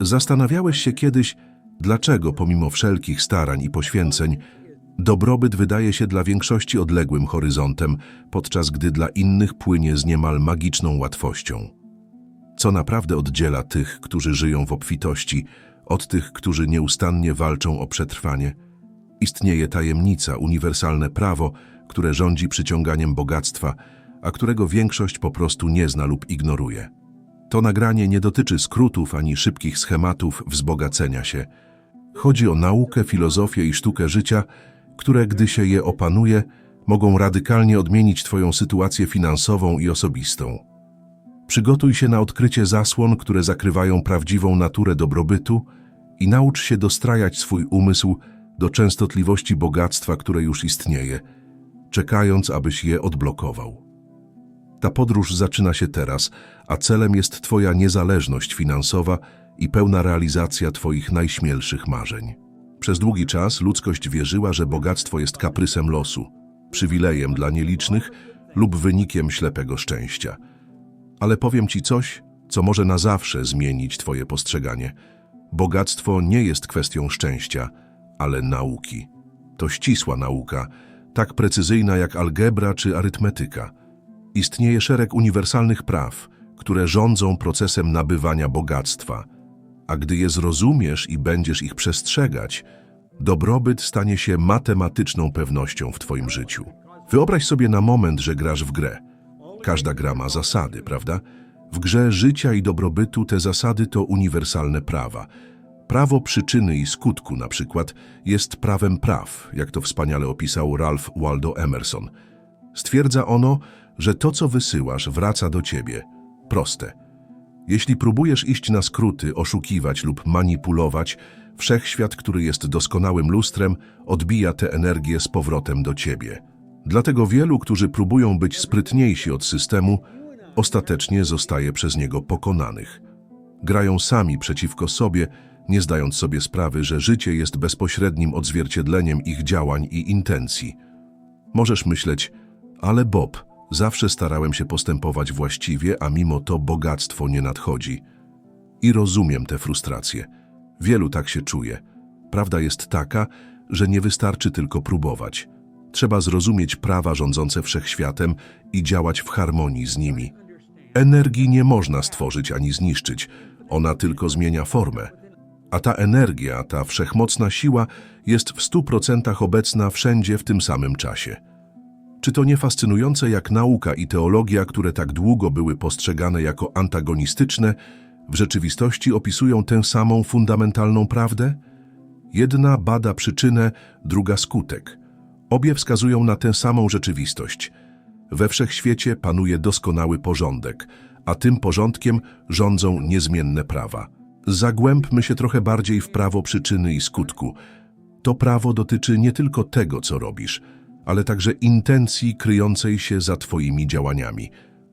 Zastanawiałeś się kiedyś, dlaczego pomimo wszelkich starań i poświęceń, dobrobyt wydaje się dla większości odległym horyzontem, podczas gdy dla innych płynie z niemal magiczną łatwością. Co naprawdę oddziela tych, którzy żyją w obfitości, od tych, którzy nieustannie walczą o przetrwanie? Istnieje tajemnica, uniwersalne prawo, które rządzi przyciąganiem bogactwa, a którego większość po prostu nie zna lub ignoruje. To nagranie nie dotyczy skrótów ani szybkich schematów wzbogacenia się. Chodzi o naukę, filozofię i sztukę życia, które, gdy się je opanuje, mogą radykalnie odmienić Twoją sytuację finansową i osobistą. Przygotuj się na odkrycie zasłon, które zakrywają prawdziwą naturę dobrobytu i naucz się dostrajać swój umysł do częstotliwości bogactwa, które już istnieje, czekając, abyś je odblokował. Ta podróż zaczyna się teraz, a celem jest Twoja niezależność finansowa i pełna realizacja Twoich najśmielszych marzeń. Przez długi czas ludzkość wierzyła, że bogactwo jest kaprysem losu, przywilejem dla nielicznych lub wynikiem ślepego szczęścia. Ale powiem Ci coś, co może na zawsze zmienić Twoje postrzeganie. Bogactwo nie jest kwestią szczęścia, ale nauki. To ścisła nauka, tak precyzyjna jak algebra czy arytmetyka. Istnieje szereg uniwersalnych praw, które rządzą procesem nabywania bogactwa, a gdy je zrozumiesz i będziesz ich przestrzegać, dobrobyt stanie się matematyczną pewnością w Twoim życiu. Wyobraź sobie na moment, że grasz w grę. Każda gra ma zasady, prawda? W grze życia i dobrobytu te zasady to uniwersalne prawa. Prawo przyczyny i skutku na przykład jest prawem praw, jak to wspaniale opisał Ralph Waldo Emerson. Stwierdza ono, że to, co wysyłasz, wraca do ciebie. Proste. Jeśli próbujesz iść na skróty, oszukiwać lub manipulować, wszechświat, który jest doskonałym lustrem, odbija tę energię z powrotem do ciebie. Dlatego wielu, którzy próbują być sprytniejsi od systemu, ostatecznie zostaje przez niego pokonanych. Grają sami przeciwko sobie, nie zdając sobie sprawy, że życie jest bezpośrednim odzwierciedleniem ich działań i intencji. Możesz myśleć, ale Bob, zawsze starałem się postępować właściwie, a mimo to bogactwo nie nadchodzi. I rozumiem tę frustrację. Wielu tak się czuje. Prawda jest taka, że nie wystarczy tylko próbować. Trzeba zrozumieć prawa rządzące wszechświatem i działać w harmonii z nimi. Energii nie można stworzyć ani zniszczyć, ona tylko zmienia formę. A ta energia, ta wszechmocna siła jest w stu procentach obecna wszędzie w tym samym czasie. Czy to nie fascynujące, jak nauka i teologia, które tak długo były postrzegane jako antagonistyczne, w rzeczywistości opisują tę samą fundamentalną prawdę? Jedna bada przyczynę, druga skutek. Obie wskazują na tę samą rzeczywistość. We wszechświecie panuje doskonały porządek, a tym porządkiem rządzą niezmienne prawa. Zagłębmy się trochę bardziej w prawo przyczyny i skutku. To prawo dotyczy nie tylko tego, co robisz, ale także intencji kryjącej się za Twoimi działaniami.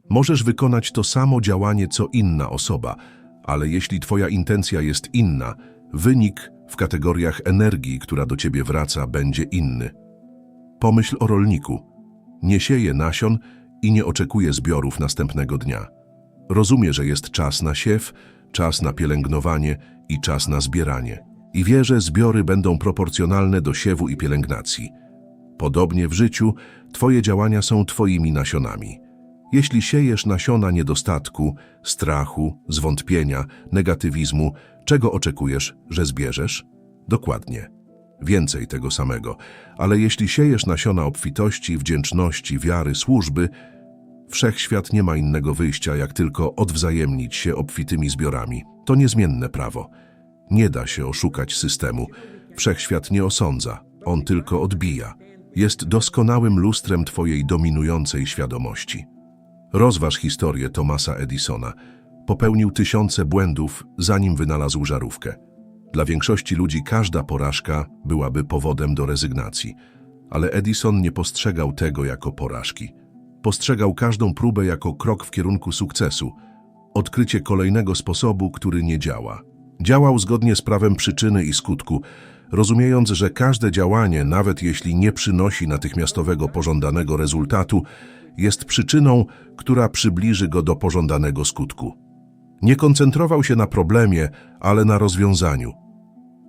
Możesz wykonać to samo działanie, co inna osoba, ale jeśli Twoja intencja jest inna, wynik w kategoriach energii, która do Ciebie wraca, będzie inny. Pomyśl o rolniku. Nie sieje nasion i nie oczekuje zbiorów następnego dnia. Rozumie, że jest czas na siew, czas na pielęgnowanie i czas na zbieranie. I wie, że zbiory będą proporcjonalne do siewu i pielęgnacji. Podobnie w życiu Twoje działania są Twoimi nasionami. Jeśli siejesz nasiona niedostatku, strachu, zwątpienia, negatywizmu, czego oczekujesz, że zbierzesz? Dokładnie. Więcej tego samego. Ale jeśli siejesz nasiona obfitości, wdzięczności, wiary, służby, wszechświat nie ma innego wyjścia, jak tylko odwzajemnić się obfitymi zbiorami. To niezmienne prawo. Nie da się oszukać systemu. Wszechświat nie osądza, on tylko odbija. Jest doskonałym lustrem Twojej dominującej świadomości. Rozważ historię Thomasa Edisona. Popełnił tysiące błędów, zanim wynalazł żarówkę. Dla większości ludzi każda porażka byłaby powodem do rezygnacji. Ale Edison nie postrzegał tego jako porażki. Postrzegał każdą próbę jako krok w kierunku sukcesu, odkrycie kolejnego sposobu, który nie działa. Działał zgodnie z prawem przyczyny i skutku, rozumiejąc, że każde działanie, nawet jeśli nie przynosi natychmiastowego pożądanego rezultatu, jest przyczyną, która przybliży go do pożądanego skutku. Nie koncentrował się na problemie, ale na rozwiązaniu.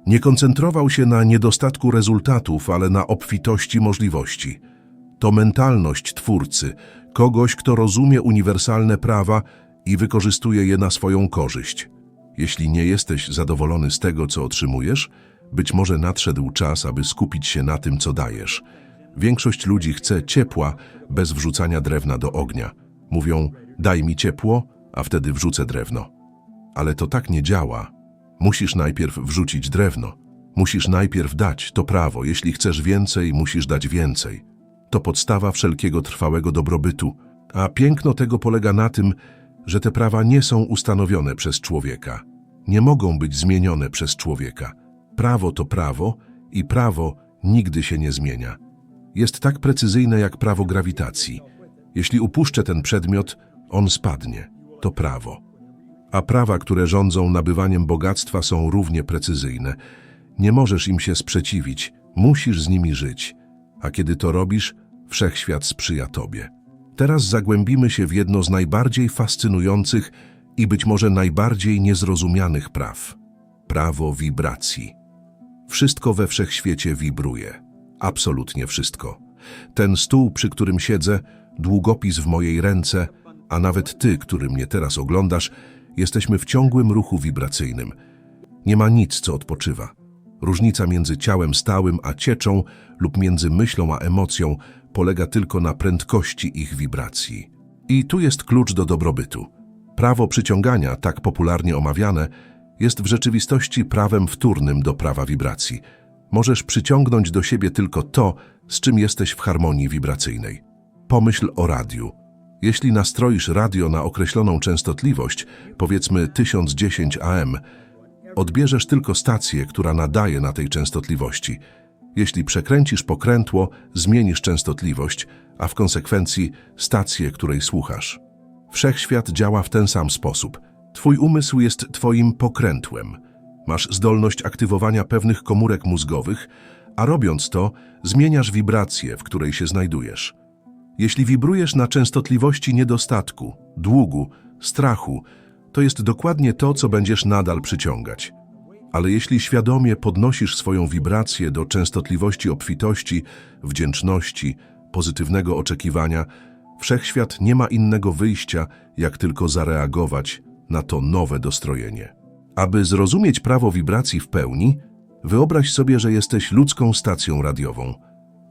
Nie koncentrował się na niedostatku rezultatów, ale na obfitości możliwości. To mentalność twórcy, kogoś, kto rozumie uniwersalne prawa i wykorzystuje je na swoją korzyść. Jeśli nie jesteś zadowolony z tego, co otrzymujesz, być może nadszedł czas, aby skupić się na tym, co dajesz. Większość ludzi chce ciepła bez wrzucania drewna do ognia. Mówią, daj mi ciepło, a wtedy wrzucę drewno. Ale to tak nie działa. Musisz najpierw wrzucić drewno. Musisz najpierw dać to prawo. Jeśli chcesz więcej, musisz dać więcej. To podstawa wszelkiego trwałego dobrobytu. A piękno tego polega na tym, że te prawa nie są ustanowione przez człowieka. Nie mogą być zmienione przez człowieka. Prawo to prawo i prawo nigdy się nie zmienia. Jest tak precyzyjne jak prawo grawitacji. Jeśli upuszczę ten przedmiot, on spadnie. To prawo. A prawa, które rządzą nabywaniem bogactwa, są równie precyzyjne. Nie możesz im się sprzeciwić, musisz z nimi żyć. A kiedy to robisz, wszechświat sprzyja tobie. Teraz zagłębimy się w jedno z najbardziej fascynujących i być może najbardziej niezrozumianych praw prawo wibracji. Wszystko we wszechświecie wibruje. Absolutnie wszystko. Ten stół, przy którym siedzę, długopis w mojej ręce, a nawet ty, który mnie teraz oglądasz, jesteśmy w ciągłym ruchu wibracyjnym. Nie ma nic, co odpoczywa. Różnica między ciałem stałym a cieczą lub między myślą a emocją polega tylko na prędkości ich wibracji. I tu jest klucz do dobrobytu. Prawo przyciągania, tak popularnie omawiane, jest w rzeczywistości prawem wtórnym do prawa wibracji. Możesz przyciągnąć do siebie tylko to, z czym jesteś w harmonii wibracyjnej. Pomyśl o radiu. Jeśli nastroisz radio na określoną częstotliwość, powiedzmy 1010 AM, odbierzesz tylko stację, która nadaje na tej częstotliwości. Jeśli przekręcisz pokrętło, zmienisz częstotliwość, a w konsekwencji stację, której słuchasz. Wszechświat działa w ten sam sposób. Twój umysł jest twoim pokrętłem. Masz zdolność aktywowania pewnych komórek mózgowych, a robiąc to, zmieniasz wibrację, w której się znajdujesz. Jeśli wibrujesz na częstotliwości niedostatku, długu, strachu, to jest dokładnie to, co będziesz nadal przyciągać. Ale jeśli świadomie podnosisz swoją wibrację do częstotliwości obfitości, wdzięczności, pozytywnego oczekiwania, wszechświat nie ma innego wyjścia, jak tylko zareagować na to nowe dostrojenie. Aby zrozumieć prawo wibracji w pełni, wyobraź sobie, że jesteś ludzką stacją radiową.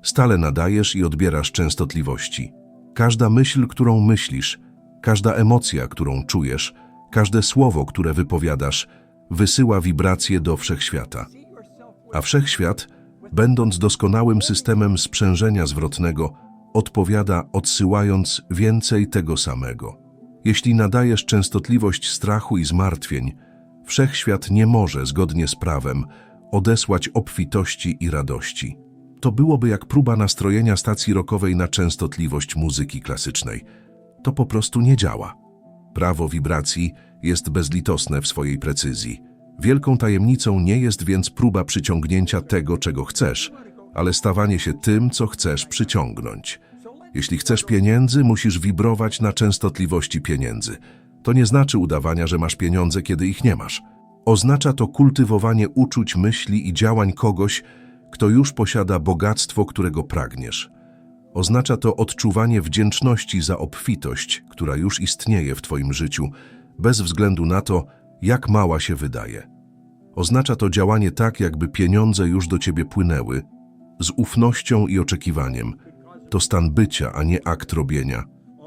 Stale nadajesz i odbierasz częstotliwości. Każda myśl, którą myślisz, każda emocja, którą czujesz, każde słowo, które wypowiadasz, wysyła wibracje do wszechświata. A wszechświat, będąc doskonałym systemem sprzężenia zwrotnego, odpowiada odsyłając więcej tego samego. Jeśli nadajesz częstotliwość strachu i zmartwień, wszechświat nie może, zgodnie z prawem, odesłać obfitości i radości. To byłoby jak próba nastrojenia stacji rokowej na częstotliwość muzyki klasycznej. To po prostu nie działa. Prawo wibracji jest bezlitosne w swojej precyzji. Wielką tajemnicą nie jest więc próba przyciągnięcia tego, czego chcesz, ale stawanie się tym, co chcesz przyciągnąć. Jeśli chcesz pieniędzy, musisz wibrować na częstotliwości pieniędzy. To nie znaczy udawania, że masz pieniądze, kiedy ich nie masz. Oznacza to kultywowanie uczuć, myśli i działań kogoś, kto już posiada bogactwo, którego pragniesz. Oznacza to odczuwanie wdzięczności za obfitość, która już istnieje w Twoim życiu, bez względu na to, jak mała się wydaje. Oznacza to działanie tak, jakby pieniądze już do Ciebie płynęły, z ufnością i oczekiwaniem. To stan bycia, a nie akt robienia.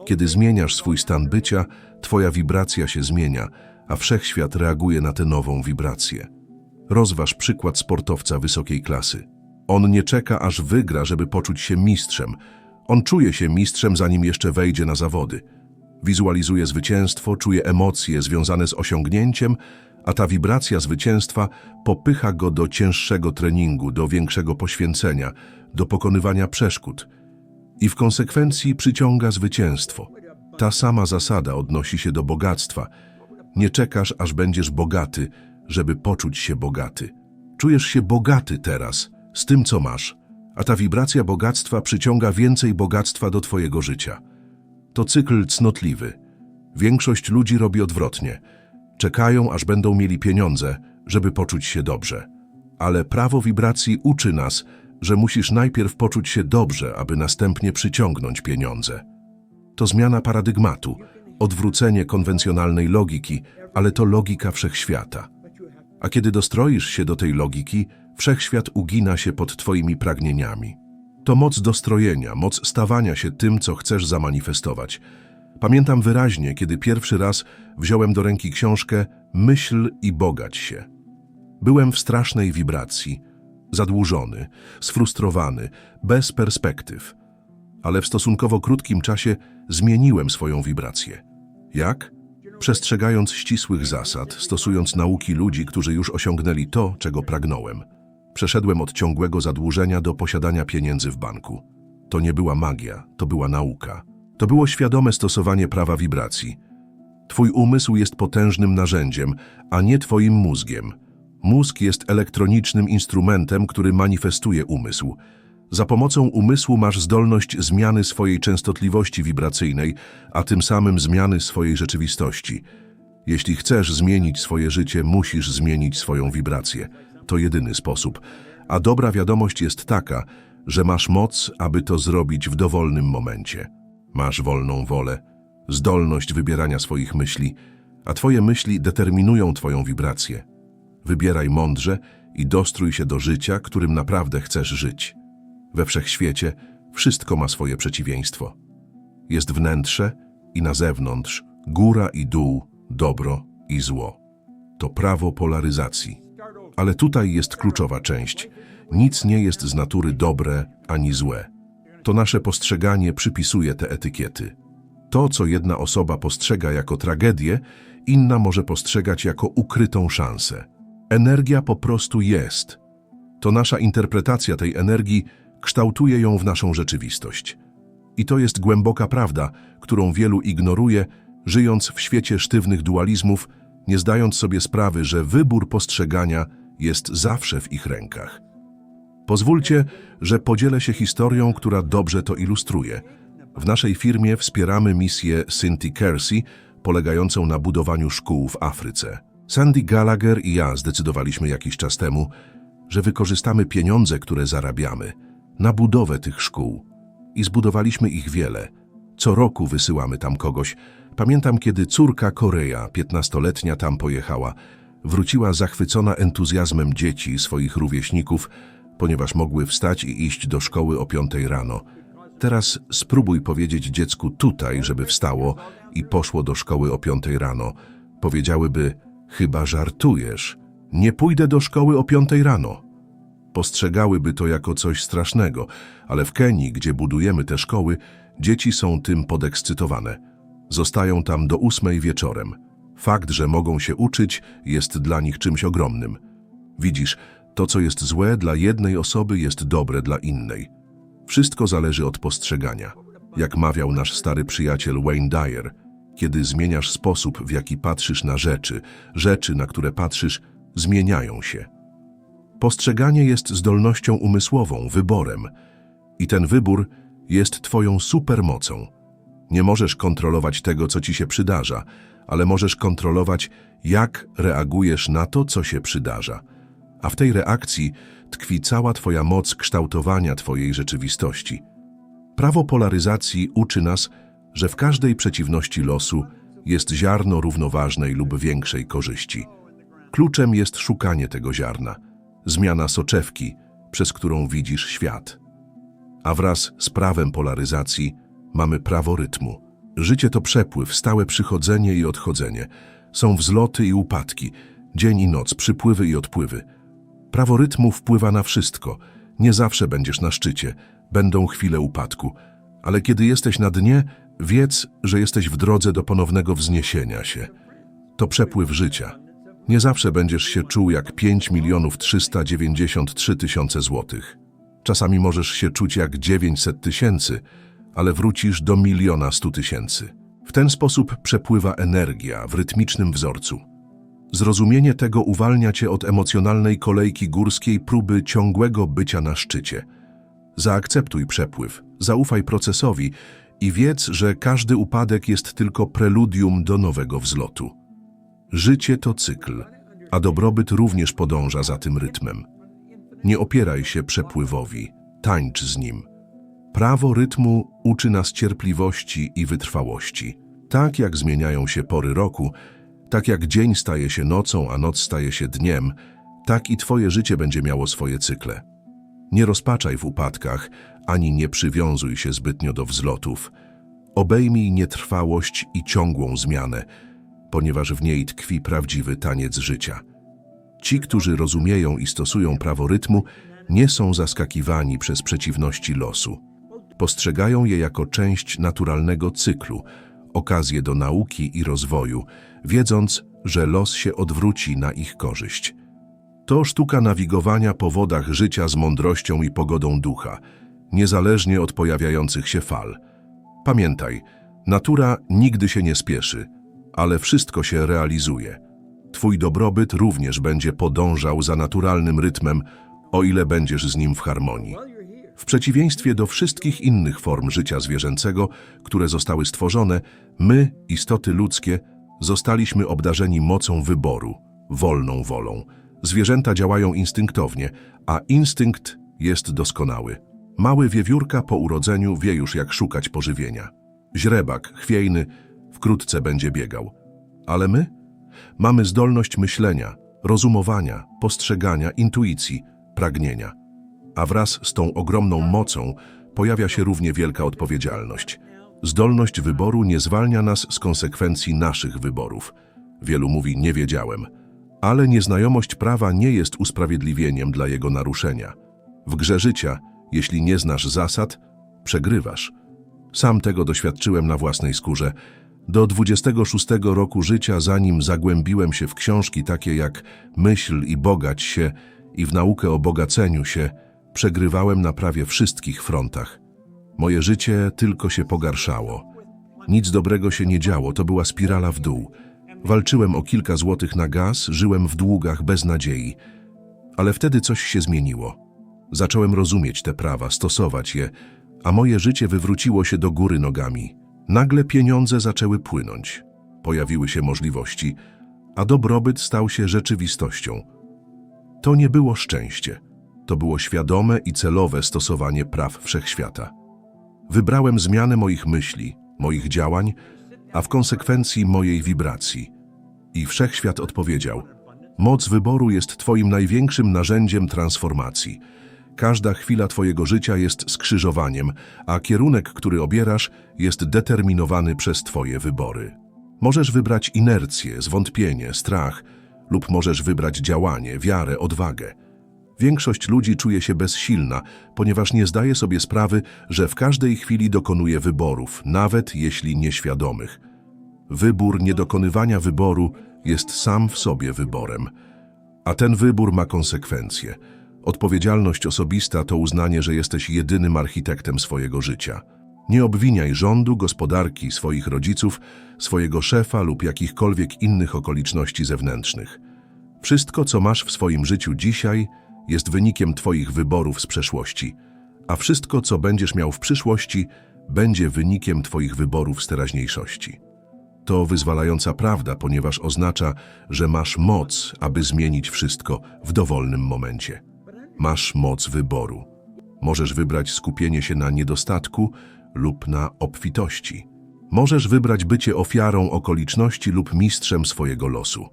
Kiedy zmieniasz swój stan bycia, Twoja wibracja się zmienia, a wszechświat reaguje na tę nową wibrację. Rozważ przykład sportowca wysokiej klasy. On nie czeka, aż wygra, żeby poczuć się mistrzem. On czuje się mistrzem, zanim jeszcze wejdzie na zawody. Wizualizuje zwycięstwo, czuje emocje związane z osiągnięciem, a ta wibracja zwycięstwa popycha go do cięższego treningu, do większego poświęcenia, do pokonywania przeszkód. I w konsekwencji przyciąga zwycięstwo. Ta sama zasada odnosi się do bogactwa. Nie czekasz, aż będziesz bogaty, żeby poczuć się bogaty. Czujesz się bogaty teraz, z tym, co masz, a ta wibracja bogactwa przyciąga więcej bogactwa do Twojego życia. To cykl cnotliwy. Większość ludzi robi odwrotnie. Czekają, aż będą mieli pieniądze, żeby poczuć się dobrze. Ale prawo wibracji uczy nas, że musisz najpierw poczuć się dobrze, aby następnie przyciągnąć pieniądze. To zmiana paradygmatu, odwrócenie konwencjonalnej logiki, ale to logika wszechświata. A kiedy dostroisz się do tej logiki, wszechświat ugina się pod Twoimi pragnieniami. To moc dostrojenia, moc stawania się tym, co chcesz zamanifestować. Pamiętam wyraźnie, kiedy pierwszy raz wziąłem do ręki książkę Myśl i bogać się. Byłem w strasznej wibracji, zadłużony, sfrustrowany, bez perspektyw. Ale w stosunkowo krótkim czasie zmieniłem swoją wibrację. Jak? Przestrzegając ścisłych zasad, stosując nauki ludzi, którzy już osiągnęli to, czego pragnąłem. Przeszedłem od ciągłego zadłużenia do posiadania pieniędzy w banku. To nie była magia, to była nauka. To było świadome stosowanie prawa wibracji. Twój umysł jest potężnym narzędziem, a nie twoim mózgiem. Mózg jest elektronicznym instrumentem, który manifestuje umysł. Za pomocą umysłu masz zdolność zmiany swojej częstotliwości wibracyjnej, a tym samym zmiany swojej rzeczywistości. Jeśli chcesz zmienić swoje życie, musisz zmienić swoją wibrację. To jedyny sposób. A dobra wiadomość jest taka, że masz moc, aby to zrobić w dowolnym momencie. Masz wolną wolę, zdolność wybierania swoich myśli, a twoje myśli determinują twoją wibrację. Wybieraj mądrze i dostrój się do życia, którym naprawdę chcesz żyć. We wszechświecie wszystko ma swoje przeciwieństwo. Jest wnętrze i na zewnątrz, góra i dół, dobro i zło. To prawo polaryzacji. Ale tutaj jest kluczowa część. Nic nie jest z natury dobre ani złe. To nasze postrzeganie przypisuje te etykiety. To, co jedna osoba postrzega jako tragedię, inna może postrzegać jako ukrytą szansę. Energia po prostu jest. To nasza interpretacja tej energii kształtuje ją w naszą rzeczywistość. I to jest głęboka prawda, którą wielu ignoruje, żyjąc w świecie sztywnych dualizmów, nie zdając sobie sprawy, że wybór postrzegania jest zawsze w ich rękach. Pozwólcie, że podzielę się historią, która dobrze to ilustruje. W naszej firmie wspieramy misję Cynthia Kersey, polegającą na budowaniu szkół w Afryce. Sandy Gallagher i ja zdecydowaliśmy jakiś czas temu, że wykorzystamy pieniądze, które zarabiamy, na budowę tych szkół. I zbudowaliśmy ich wiele. Co roku wysyłamy tam kogoś. Pamiętam, kiedy córka Korea, piętnastoletnia, tam pojechała. Wróciła zachwycona entuzjazmem dzieci, swoich rówieśników, ponieważ mogły wstać i iść do szkoły o piątej rano. Teraz spróbuj powiedzieć dziecku tutaj, żeby wstało i poszło do szkoły o piątej rano. Powiedziałyby, chyba żartujesz. Nie pójdę do szkoły o piątej rano. Postrzegałyby to jako coś strasznego, ale w Kenii, gdzie budujemy te szkoły, dzieci są tym podekscytowane. Zostają tam do ósmej wieczorem. Fakt, że mogą się uczyć, jest dla nich czymś ogromnym. Widzisz, to, co jest złe dla jednej osoby, jest dobre dla innej. Wszystko zależy od postrzegania. Jak mawiał nasz stary przyjaciel Wayne Dyer, kiedy zmieniasz sposób, w jaki patrzysz na rzeczy, rzeczy, na które patrzysz, zmieniają się. Postrzeganie jest zdolnością umysłową, wyborem. I ten wybór jest twoją supermocą. Nie możesz kontrolować tego, co ci się przydarza, ale możesz kontrolować, jak reagujesz na to, co się przydarza. A w tej reakcji tkwi cała twoja moc kształtowania twojej rzeczywistości. Prawo polaryzacji uczy nas, że w każdej przeciwności losu jest ziarno równoważnej lub większej korzyści. Kluczem jest szukanie tego ziarna, zmiana soczewki, przez którą widzisz świat. A wraz z prawem polaryzacji mamy prawo rytmu. Życie to przepływ, stałe przychodzenie i odchodzenie. Są wzloty i upadki, dzień i noc, przypływy i odpływy. Prawo rytmu wpływa na wszystko. Nie zawsze będziesz na szczycie, będą chwile upadku. Ale kiedy jesteś na dnie, wiedz, że jesteś w drodze do ponownego wzniesienia się. To przepływ życia. Nie zawsze będziesz się czuł jak 5 milionów 393 tysiące złotych. Czasami możesz się czuć jak 900 tysięcy, ale wrócisz do miliona 100 tysięcy. W ten sposób przepływa energia w rytmicznym wzorcu. Zrozumienie tego uwalnia cię od emocjonalnej kolejki górskiej próby ciągłego bycia na szczycie. Zaakceptuj przepływ, zaufaj procesowi i wiedz, że każdy upadek jest tylko preludium do nowego wzlotu. Życie to cykl, a dobrobyt również podąża za tym rytmem. Nie opieraj się przepływowi, tańcz z nim. Prawo rytmu uczy nas cierpliwości i wytrwałości. Tak jak zmieniają się pory roku, tak jak dzień staje się nocą, a noc staje się dniem, tak i twoje życie będzie miało swoje cykle. Nie rozpaczaj w upadkach, ani nie przywiązuj się zbytnio do wzlotów. Obejmij nietrwałość i ciągłą zmianę, ponieważ w niej tkwi prawdziwy taniec życia. Ci, którzy rozumieją i stosują prawo rytmu, nie są zaskakiwani przez przeciwności losu. Postrzegają je jako część naturalnego cyklu, okazję do nauki i rozwoju, wiedząc, że los się odwróci na ich korzyść. To sztuka nawigowania po wodach życia z mądrością i pogodą ducha, niezależnie od pojawiających się fal. Pamiętaj, natura nigdy się nie spieszy, ale wszystko się realizuje. Twój dobrobyt również będzie podążał za naturalnym rytmem, o ile będziesz z nim w harmonii. W przeciwieństwie do wszystkich innych form życia zwierzęcego, które zostały stworzone, my, istoty ludzkie, zostaliśmy obdarzeni mocą wyboru, wolną wolą. Zwierzęta działają instynktownie, a instynkt jest doskonały. Mały wiewiórka po urodzeniu wie już jak szukać pożywienia. Źrebak, chwiejny, wkrótce będzie biegał. Ale my? Mamy zdolność myślenia, rozumowania, postrzegania, intuicji, pragnienia. A wraz z tą ogromną mocą pojawia się równie wielka odpowiedzialność. Zdolność wyboru nie zwalnia nas z konsekwencji naszych wyborów. Wielu mówi nie wiedziałem, ale nieznajomość prawa nie jest usprawiedliwieniem dla jego naruszenia. W grze życia, jeśli nie znasz zasad, przegrywasz. Sam tego doświadczyłem na własnej skórze. Do 26 roku życia, zanim zagłębiłem się w książki takie jak Myśl i Bogać się i w naukę o bogaceniu się, przegrywałem na prawie wszystkich frontach. Moje życie tylko się pogarszało. Nic dobrego się nie działo, to była spirala w dół. Walczyłem o kilka złotych na gaz, żyłem w długach bez nadziei. Ale wtedy coś się zmieniło. Zacząłem rozumieć te prawa, stosować je, a moje życie wywróciło się do góry nogami. Nagle pieniądze zaczęły płynąć. Pojawiły się możliwości, a dobrobyt stał się rzeczywistością. To nie było szczęście. To było świadome i celowe stosowanie praw wszechświata. Wybrałem zmianę moich myśli, moich działań, a w konsekwencji mojej wibracji. I wszechświat odpowiedział: Moc wyboru jest Twoim największym narzędziem transformacji. Każda chwila Twojego życia jest skrzyżowaniem, a kierunek, który obierasz, jest determinowany przez Twoje wybory. Możesz wybrać inercję, zwątpienie, strach, lub możesz wybrać działanie, wiarę, odwagę. Większość ludzi czuje się bezsilna, ponieważ nie zdaje sobie sprawy, że w każdej chwili dokonuje wyborów, nawet jeśli nieświadomych. Wybór niedokonywania wyboru jest sam w sobie wyborem, a ten wybór ma konsekwencje. Odpowiedzialność osobista to uznanie, że jesteś jedynym architektem swojego życia. Nie obwiniaj rządu, gospodarki, swoich rodziców, swojego szefa lub jakichkolwiek innych okoliczności zewnętrznych. Wszystko, co masz w swoim życiu dzisiaj, jest wynikiem Twoich wyborów z przeszłości, a wszystko, co będziesz miał w przyszłości, będzie wynikiem Twoich wyborów z teraźniejszości. To wyzwalająca prawda, ponieważ oznacza, że masz moc, aby zmienić wszystko w dowolnym momencie. Masz moc wyboru. Możesz wybrać skupienie się na niedostatku lub na obfitości. Możesz wybrać bycie ofiarą okoliczności lub mistrzem swojego losu.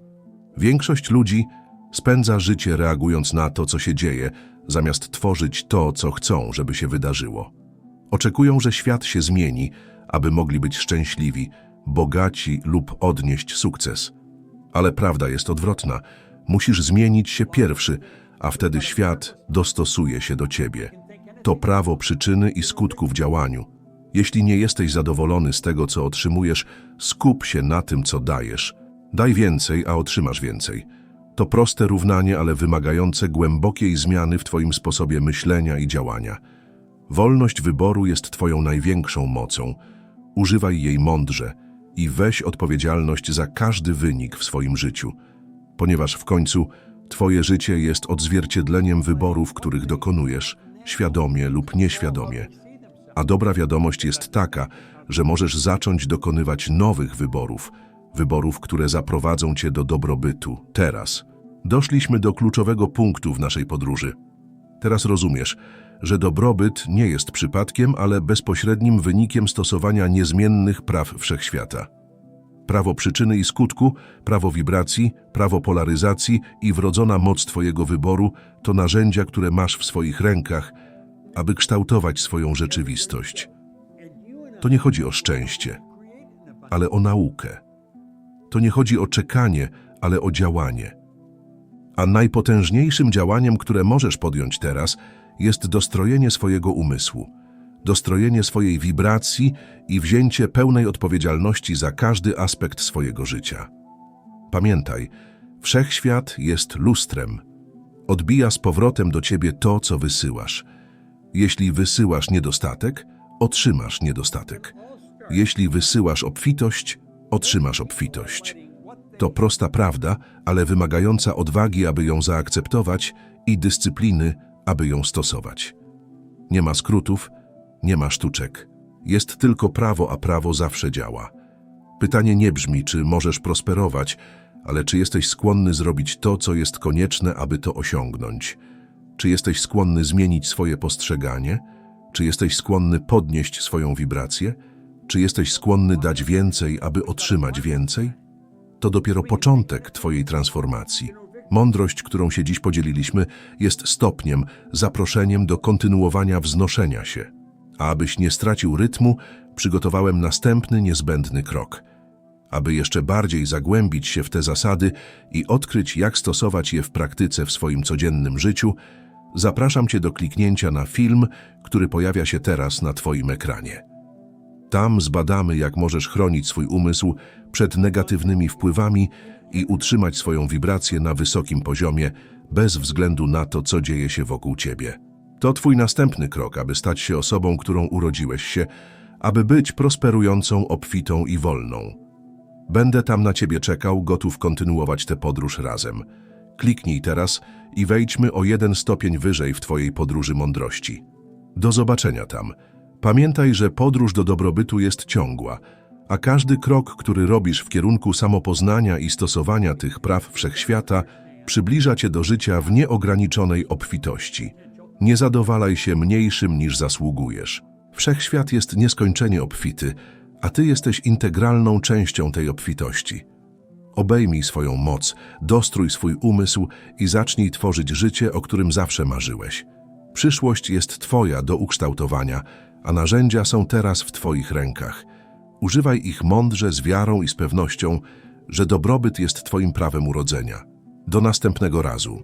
Większość ludzi spędza życie reagując na to, co się dzieje, zamiast tworzyć to, co chcą, żeby się wydarzyło. Oczekują, że świat się zmieni, aby mogli być szczęśliwi, bogaci lub odnieść sukces. Ale prawda jest odwrotna. Musisz zmienić się pierwszy, a wtedy świat dostosuje się do ciebie. To prawo przyczyny i skutku w działaniu. Jeśli nie jesteś zadowolony z tego, co otrzymujesz, skup się na tym, co dajesz. Daj więcej, a otrzymasz więcej. To proste równanie, ale wymagające głębokiej zmiany w Twoim sposobie myślenia i działania. Wolność wyboru jest Twoją największą mocą. Używaj jej mądrze i weź odpowiedzialność za każdy wynik w swoim życiu, ponieważ w końcu Twoje życie jest odzwierciedleniem wyborów, których dokonujesz, świadomie lub nieświadomie. A dobra wiadomość jest taka, że możesz zacząć dokonywać nowych wyborów, wyborów, które zaprowadzą cię do dobrobytu. Teraz doszliśmy do kluczowego punktu w naszej podróży. Teraz rozumiesz, że dobrobyt nie jest przypadkiem, ale bezpośrednim wynikiem stosowania niezmiennych praw wszechświata. Prawo przyczyny i skutku, prawo wibracji, prawo polaryzacji i wrodzona moc Twojego wyboru to narzędzia, które masz w swoich rękach, aby kształtować swoją rzeczywistość. To nie chodzi o szczęście, ale o naukę. To nie chodzi o czekanie, ale o działanie. A najpotężniejszym działaniem, które możesz podjąć teraz, jest dostrojenie swojego umysłu, dostrojenie swojej wibracji i wzięcie pełnej odpowiedzialności za każdy aspekt swojego życia. Pamiętaj, wszechświat jest lustrem. Odbija z powrotem do ciebie to, co wysyłasz. Jeśli wysyłasz niedostatek, otrzymasz niedostatek. Jeśli wysyłasz obfitość, otrzymasz obfitość. To prosta prawda, ale wymagająca odwagi, aby ją zaakceptować i dyscypliny, aby ją stosować. Nie ma skrótów, nie ma sztuczek. Jest tylko prawo, a prawo zawsze działa. Pytanie nie brzmi, czy możesz prosperować, ale czy jesteś skłonny zrobić to, co jest konieczne, aby to osiągnąć? Czy jesteś skłonny zmienić swoje postrzeganie? Czy jesteś skłonny podnieść swoją wibrację? Czy jesteś skłonny dać więcej, aby otrzymać więcej? To dopiero początek Twojej transformacji. Mądrość, którą się dziś podzieliliśmy, jest stopniem, zaproszeniem do kontynuowania wznoszenia się. A abyś nie stracił rytmu, przygotowałem następny niezbędny krok. Aby jeszcze bardziej zagłębić się w te zasady i odkryć, jak stosować je w praktyce w swoim codziennym życiu, zapraszam Cię do kliknięcia na film, który pojawia się teraz na Twoim ekranie. Tam zbadamy, jak możesz chronić swój umysł przed negatywnymi wpływami i utrzymać swoją wibrację na wysokim poziomie, bez względu na to, co dzieje się wokół ciebie. To twój następny krok, aby stać się osobą, którą urodziłeś się, aby być prosperującą, obfitą i wolną. Będę tam na ciebie czekał, gotów kontynuować tę podróż razem. Kliknij teraz i wejdźmy o jeden stopień wyżej w twojej podróży mądrości. Do zobaczenia tam. Pamiętaj, że podróż do dobrobytu jest ciągła, a każdy krok, który robisz w kierunku samopoznania i stosowania tych praw wszechświata, przybliża cię do życia w nieograniczonej obfitości. Nie zadowalaj się mniejszym niż zasługujesz. Wszechświat jest nieskończenie obfity, a ty jesteś integralną częścią tej obfitości. Obejmij swoją moc, dostrój swój umysł i zacznij tworzyć życie, o którym zawsze marzyłeś. Przyszłość jest Twoja do ukształtowania, a narzędzia są teraz w Twoich rękach. Używaj ich mądrze, z wiarą i z pewnością, że dobrobyt jest Twoim prawem urodzenia. Do następnego razu.